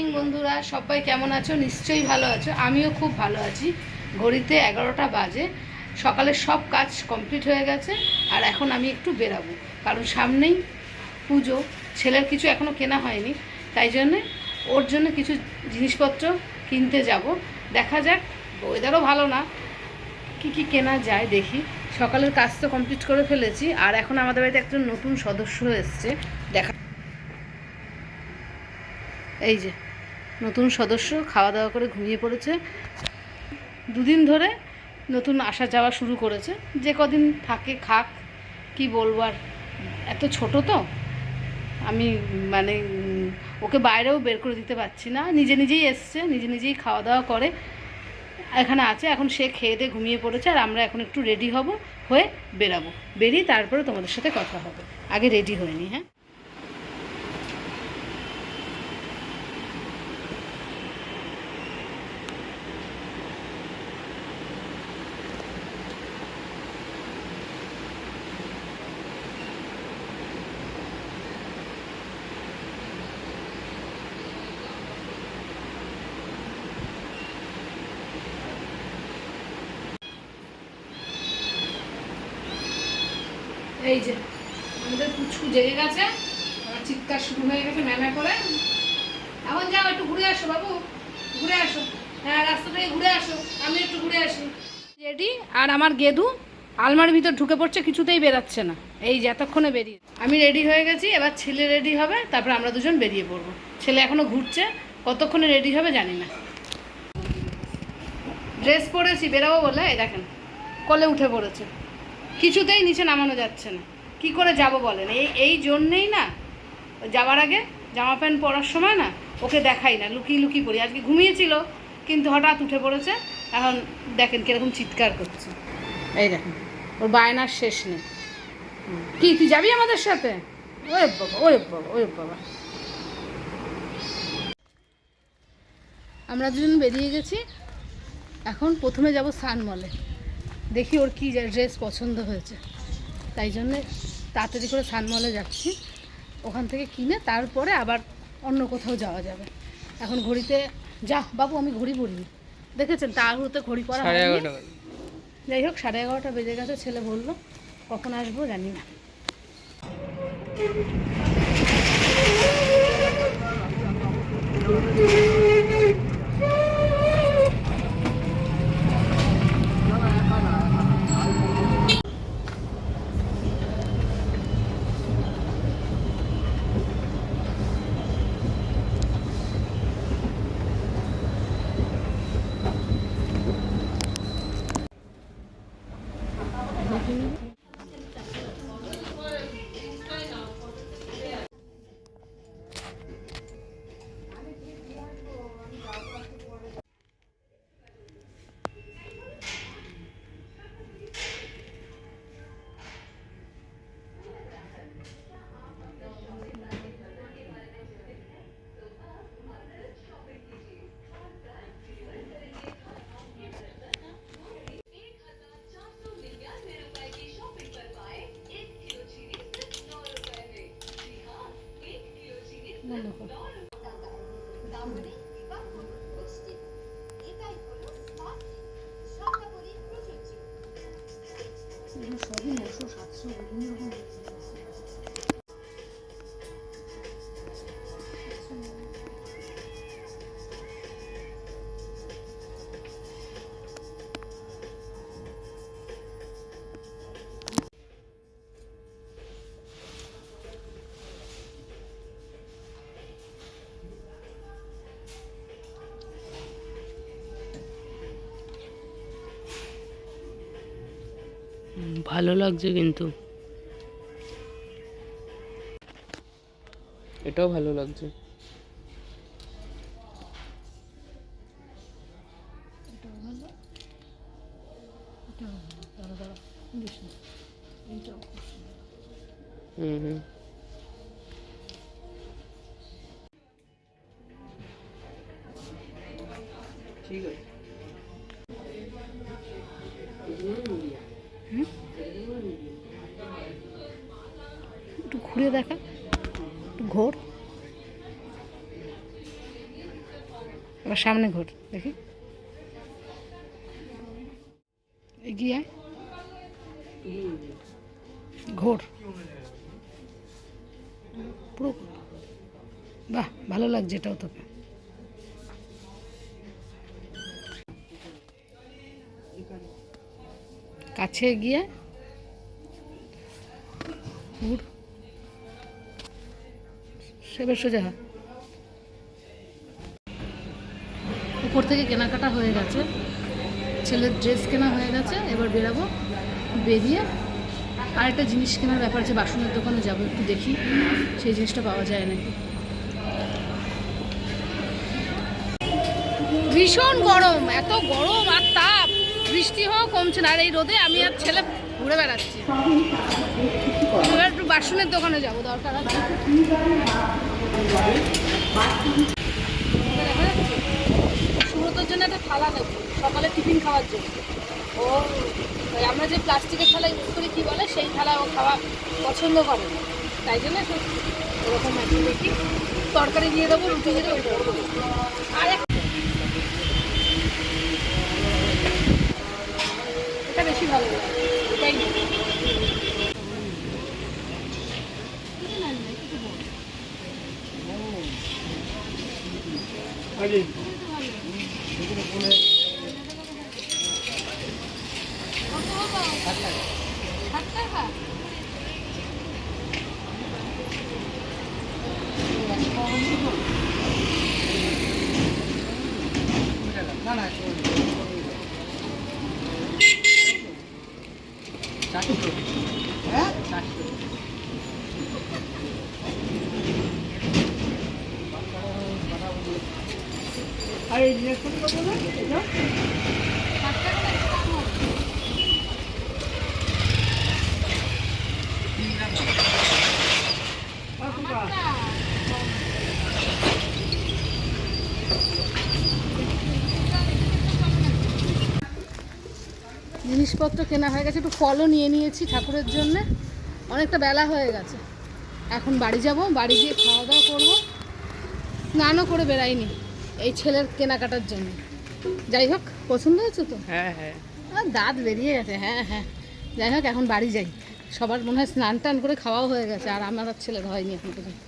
Morning বন্ধুরা। সবাই কেমন আছো? নিশ্চয়ই ভালো আছো। আমিও খুব ভালো আছি। ঘড়িতে এগারোটা বাজে। সকালের সব কাজ কমপ্লিট হয়ে গেছে। আর এখন আমি একটু বেরাবো। কারণ সামনেই পুজো। ছেলের কিছু এখনও কেনা হয়নি। তাই জন্যে ওর জন্য কিছু জিনিসপত্র কিনতে যাব। দেখা যাক। ওয়েদারও ভালো না। কি কি কেনা যায় দেখি। সকালের কাজ তো কমপ্লিট করে ফেলেছি। আর এখন আমাদের বাড়িতে একজন নতুন সদস্য এসছে। দেখা এই যে। নতুন সদস্য খাওয়া দাওয়া করে ঘুমিয়ে পড়েছে। দুদিন ধরে নতুন আসা যাওয়া শুরু করেছে। যে কদিন থাকে, খাক, কি বলব আর, এত ছোট তো। আমি মানে ওকে বাইরেও বের করে দিতে পারছি না। নিজে নিজেই এসছে, নিজে নিজেই খাওয়া দাওয়া করে, এখানে আছে। এখন সে খেয়ে দিয়ে ঘুমিয়ে পড়েছে আর আমরা এখন একটু রেডি হব, হয়ে বেরাবো। বেরিয়ে তারপরে তোমাদের সাথে কথা হবে। আগে রেডি হয়নি হ্যাঁ? এই যে, আমাদের পুচকু জেগে গেছে চিৎকার শুরু হয়ে গেছে ম্যামা করে। এখন যাও, একটু ঘুরে আসো বাবু, ঘুরে আসো। হ্যাঁ রাস্তা ঘুরে আসো, আমি একটু ঘুরে আসি। রেডি, আর আমার গেদু আলমারির ভিতর ঢুকে পড়ছে, কিছুতেই বেরাচ্ছে না। এই যে, এতক্ষণে বেরিয়ে। আমি রেডি হয়ে গেছি, এবার ছেলে রেডি হবে, তারপর আমরা দুজন বেরিয়ে পড়ব। ছেলে এখনও ঘুরছে, কতক্ষণে রেডি হবে জানি না। ড্রেস পরেছি, বেরাবো বলে, এই দেখেন, কলে উঠে পড়েছে। কিছুতেই নিচে নামানো যাচ্ছে না। কি করে যাব বলেন? এই এই জন্যেই না, যাওয়ার আগে জামা প্যান্ট পরার সময় না ওকে দেখাই না, লুকিয়ে লুকিয়ে পড়ি আজকে ঘুমিয়েছিল, কিন্তু হঠাৎ উঠে পড়েছে, এখন দেখেন কীরকম চিৎকার করছে। এই দেখেন, ওর বায়নার শেষ নেই। কি, তুই যাবি আমাদের সাথে? ওরে বাবা ওরে বাবা ওরে বাবা। আমরা দুজন বেরিয়ে গেছি, এখন প্রথমে যাব সানমলে দেখি ওর কী ড্রেস পছন্দ হয়েছে। তাই জন্যে তাড়াতাড়ি করে সানমলে যাচ্ছি। ওখান থেকে কিনে তারপরে আবার অন্য কোথাও যাওয়া যাবে। এখন ঘড়িতে যা বাবু আমি ঘড়ি পরিনি দেখেছেন তাড়াহুড়োতে ঘড়ি পরা হয়নি। যাই হোক সাড়ে এগারোটা বেজে গেছে ছেলে বলল কখন আসব জানি না। বন্ধ so we. ভালো লাগছে কিন্তু। এটাও ভালো লাগছে। হুম হুম। ঠিক আছে। একটু ঘুরে দেখা ঘোর। এবার সামনে ঘোর, দেখি। এগিয়ে ঘোর। পুরো বাহ, ভালো লাগছে এটাও তোকে। কাছে গিয়ে ঘুর। সেবার সোজা। উপর থেকে কেনাকাটা হয়ে গেছে। ছেলের ড্রেস কেনা হয়ে গেছে, এবার বেরাবো, বেরিয়ে আরেকটা জিনিস কেনার ব্যাপার আছে, বাসনের দোকানে যাব, একটু দেখি, সেই জিনিসটা পাওয়া যায় নাকি। ভীষণ গরম, এত গরম আর তাপ, বৃষ্টি হওয়া কমছে না, আর এই রোদে আমি আর ছেলে ঘুরে বেড়াচ্ছি। বাসনের দোকানে যাব, দরকার সুব্রতর জন্য একটা থালা নেব, সকালে টিফিন খাওয়ার জন্য। ও আমরা যে প্লাস্টিকের থালা ইউজ করি, কী বলে? সেই থালা ও খাওয়া পছন্দ করে না। তাই জন্য ওরকম দেখি, তরকারি দিয়ে দেবো, রুটি দিয়ে। আর এক- এটা বেশি ভালো লাগে এটাই নেব। ষাট টাকা? ষাট টাকা না, কম হবে। জিনিসপত্র কেনা হয়ে গেছে, একটু ফলও নিয়ে নিয়েছি ঠাকুরের জন্য। অনেকটা বেলা হয়ে গেছে। এখন বাড়ি যাব, বাড়ি গিয়ে খাওয়া দাওয়া করব। স্নানও করে বেরাইনি এই ছেলের কেনাকাটার জন্য। যাই হোক পছন্দ হয়েছে তো? হ্যাঁ হ্যাঁ। আর দাঁত বেরিয়ে গেছে হ্যাঁ হ্যাঁ। যাই হোক এখন বাড়ি যাই। সবার মনে হয় স্নান টান করে খাওয়াও হয়ে গেছে আর আমার আর ছেলের হয়নি এখন পর্যন্ত।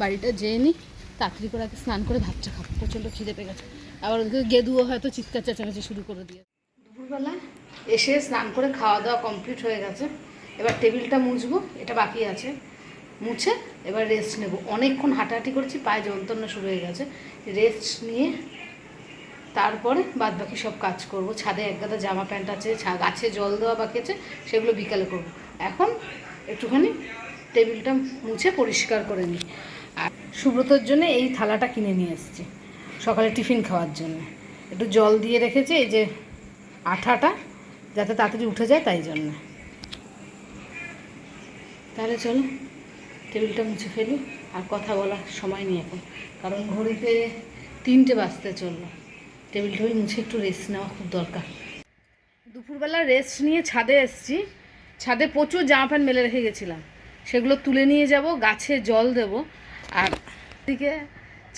বাড়িটা যেয়ে নিই তাড়াতাড়ি করে আগে স্নান করে ভাতটা খাব। প্রচণ্ড খিদে পেয়ে গেছে। আবার ওদিকে গেদুও হয়তো চিৎকার চেঁচামেচি শুরু করে দিয়ে দুপুরবেলা এসে স্নান করে খাওয়া দাওয়া কমপ্লিট হয়ে গেছে। এবার টেবিলটা মুছবো এটা বাকি আছে। মুছে এবার রেস্ট নেব। অনেকক্ষণ হাঁটাহাঁটি করেছি, পায়ে যন্ত্রণা শুরু হয়ে গেছে। রেস্ট নিয়ে তারপরে বাদ বাকি সব কাজ করব। ছাদে এক গাদা জামা প্যান্ট আছে গাছে জল দেওয়া বাকি আছে, সেগুলো বিকালে করব। এখন একটুখানি টেবিলটা মুছে পরিষ্কার করে নিই। আর সুব্রতর জন্য এই থালাটা কিনে নিয়ে এসেছি, সকালে টিফিন খাওয়ার জন্য। একটু জল দিয়ে রেখেছি, এই যে আঠাটা, যাতে তাড়াতাড়ি উঠে যায় তাই জন্য। তাহলে চলো। টেবিলটা মুছে ফেলি আর কথা বলার সময় নেই এখন। কারণ ঘড়িতে তিনটে বাজতে চলল। টেবিলটা ওই মুছে একটু রেস্ট নেওয়া খুব দরকার। দুপুরবেলা রেস্ট নিয়ে ছাদে এসেছি। ছাদে প্রচুর জামা প্যান্ট মেলে রেখে গেছিলাম। সেগুলো তুলে নিয়ে যাব গাছে জল দেব আর দিকে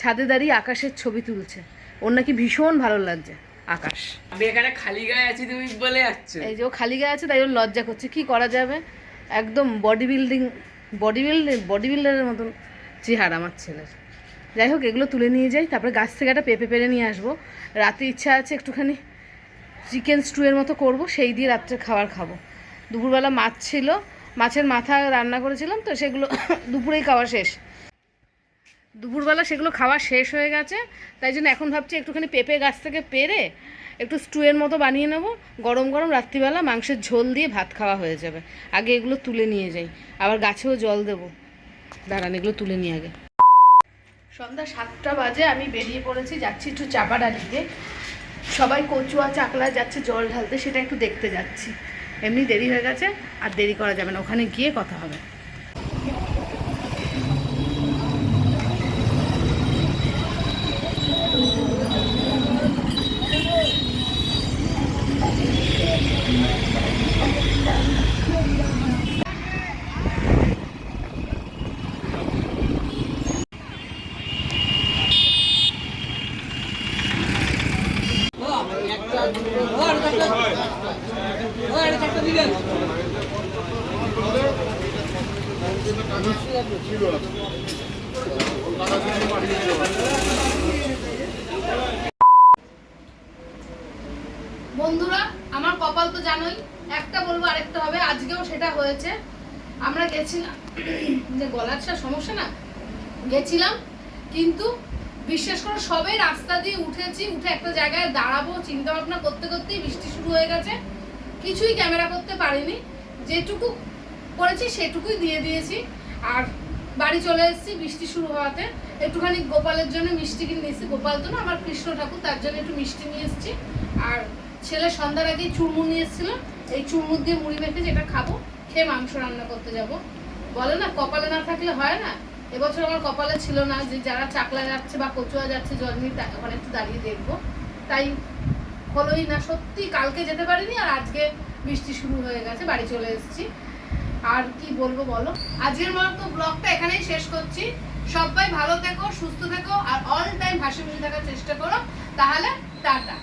ছাদে দাঁড়িয়ে আকাশের ছবি তুলছে। ওর নাকি ভীষণ ভালো লাগছে আকাশ। আমি এখানে খালি গায়ে আছি তুমি বলে যাচ্ছ। এই যে ও খালি গায়ে আছে তাই ওর লজ্জা করছে। কি করা যাবে? একদম body building body building body বিল্ডারের মতন চেহারা আমার ছেলের। যাই হোক, এগুলো তুলে নিয়ে যাই, তারপরে গাছ থেকে একটা পেঁপে পেরে নিয়ে আসব। রাতে ইচ্ছা আছে একটুখানি চিকেন স্টুয়ের মতো করব, সেই দিয়ে রাত্রে খাবার খাব। দুপুরবেলা মাছ ছিল, মাছের মাথা রান্না করেছিলাম, তো সেগুলো দুপুরেই খাওয়া শেষ। দুপুরবেলা সেগুলো খাওয়া শেষ হয়ে গেছে, তাই জন্য এখন ভাবছি একটুখানি পেঁপে গাছ থেকে পেরে একটু স্টুয়ের মতো বানিয়ে নেব। গরম গরম রাত্রিবেলা মাংসের ঝোল দিয়ে ভাত খাওয়া হয়ে যাবে। আগে এগুলো তুলে নিয়ে যাই। আবার গাছেও জল দেবো। দাঁড়ান, এগুলো তুলে নিয়ে আগে। সন্ধ্যা সাতটা বাজে, আমি বেরিয়ে পড়েছি, যাচ্ছি একটু চাপা ডালিতে সবাই কচুয়া, চাকলা যাচ্ছে, জল ঢালতে, সেটা একটু দেখতে যাচ্ছি। এমনি দেরি হয়ে গেছে, আর দেরি করা যাবে না, ওখানে গিয়ে কথা হবে। সেটা হয়েছে, আমরা গেছিলাম যে গলারটা সমস্যা না? গেছিলাম, কিন্তু বিশ্বাস করো সবে রাস্তা দিয়ে উঠেছি, উঠে একটা জায়গায় দাঁড়াবো চিন্তা ভাবনা করতে করতেই বৃষ্টি শুরু হয়ে গেছে। কিছুই ক্যামেরা করতে পারিনি, যেটুকু করেছি সেটুকুই দিয়ে দিয়েছি। আর বাড়ি চলে এসেছি, বৃষ্টি শুরু হওয়াতে। একটুখানি গোপালের জন্য মিষ্টি কিনে নিয়েছি, গোপাল তো না, আমার কৃষ্ণ ঠাকুর, তার জন্য একটু মিষ্টি নিয়ে এসেছি। আর ছেলে সন্ধ্যার আগেই চুরমুর নিয়ে এসেছিল এই চুরমুর দিয়ে মুড়ি মেখে যেটা খাব, খেয়ে মাংস রান্না করতে যাব। বলে না, কপালে না থাকলে হয় না? এবছর আমার কপালে ছিল না যে যারা চাকলা যাচ্ছে বা কচুয়া যাচ্ছে জন্মি ওখানে একটু দাঁড়িয়ে দেখব। তাই হলোই না, সত্যি কালকে যেতে পারিনি আর আজকে বৃষ্টি শুরু হয়ে গেছে, বাড়ি চলে এসেছি। আর কি বলব বলো? আজকের মতো ব্লগটা এখানেই শেষ করছি। সবাই ভালো থেকো, সুস্থ থেকো, আর অল টাইম হাসি খুশি থাকার চেষ্টা করো। তাহলে টাটা।